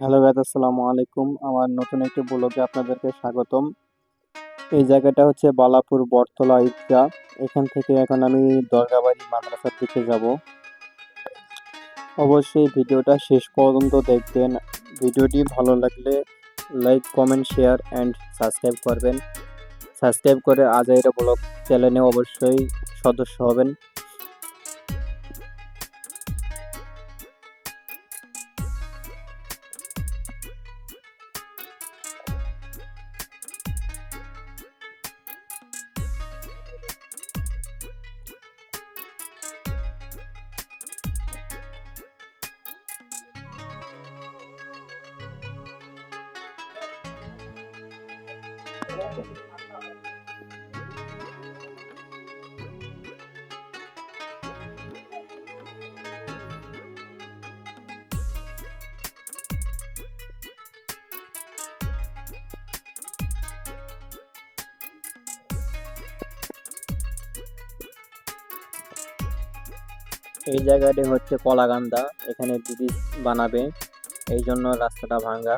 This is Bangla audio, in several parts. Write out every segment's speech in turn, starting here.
হ্যালো গাইজ আসসালামু আলাইকুম। আমার নতুন একটি ব্লগে আপনাদেরকে স্বাগতম। এই জায়গাটা হচ্ছে বালাপুর বটতলা ঈদগাহ এখান থেকে এখন আমি দরগাবাড়ি মাদ্রাসার দিকে যাব। অবশ্যই ভিডিওটা শেষ পর্যন্ত দেখবেন। ভিডিওটি ভালো লাগলে like, comment, share and subscribe করবেন। সাবস্ক্রাইব করে আজ আজাইরা ব্লগ চ্যানেলে অবশ্যই সদস্য হবেন। এই জায়গাটি হচ্ছে কলাগান্দা এখানে ব্রিজ বানাবে। এই জন্য রাস্তাটা ভাঙ্গা।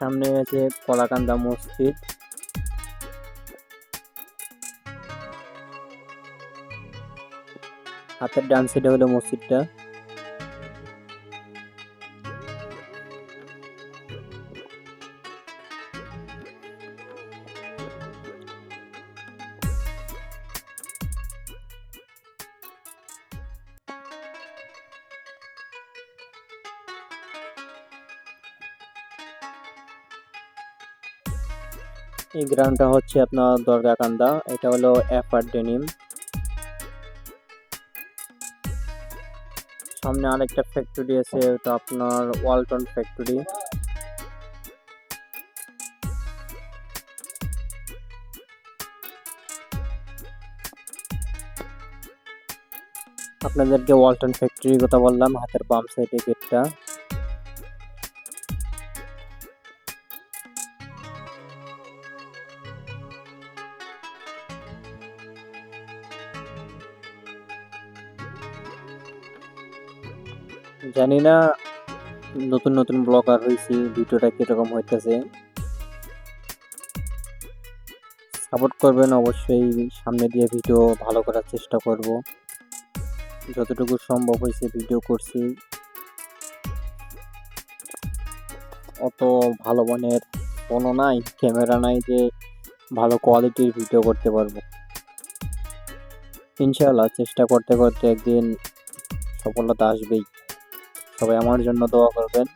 সামনে আছে কলাকান্দা মসজিদ। হাতের ডান সাইডে হলো মসজিদটা। এই গ্রাউন্ডটা হচ্ছে আপনার দরগাকান্দা এটা হলো অ্যাপার ডেনিম সামনে আরেকটা ফ্যাক্টরি আছে ওটা আপনার ওয়ালটন ফ্যাক্টরি আপনাদেরকে ওয়ালটন ফ্যাক্টরির কথা বললাম, হাতের বাম সাইডে গেটটা জানি না, নতুন নতুন ব্লগার হয়েছি ভিডিওটা কীরকম হইতেছে। সাপোর্ট করবেন অবশ্যই, সামনে দিয়ে ভিডিও ভালো করার চেষ্টা করব। যতটুকু সম্ভব হয়েছে ভিডিও করছি। অত ভালো মানের ফোনও নাই, ক্যামেরা নাই যে ভালো কোয়ালিটির ভিডিও করতে পারব। ইনশাআল্লাহ চেষ্টা করতে করতে একদিন সফলতা আসবেই। সবাই আমার জন্য দোয়া করবেন।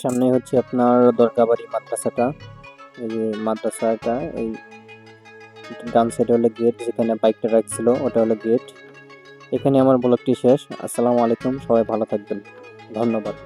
সামনে হচ্ছে আপনার দরগাবাড়ি মাদ্রাসাটা। এই যে মাদ্রাসাটা, এই ডান সাইডে হলো গেট যেখানে বাইকটা রাখছিল, ওটা হলো গেট এখানে আমার ব্লগটি শেষ। আসসালামু আলাইকুম, সবাই ভালো থাকবেন। ধন্যবাদ।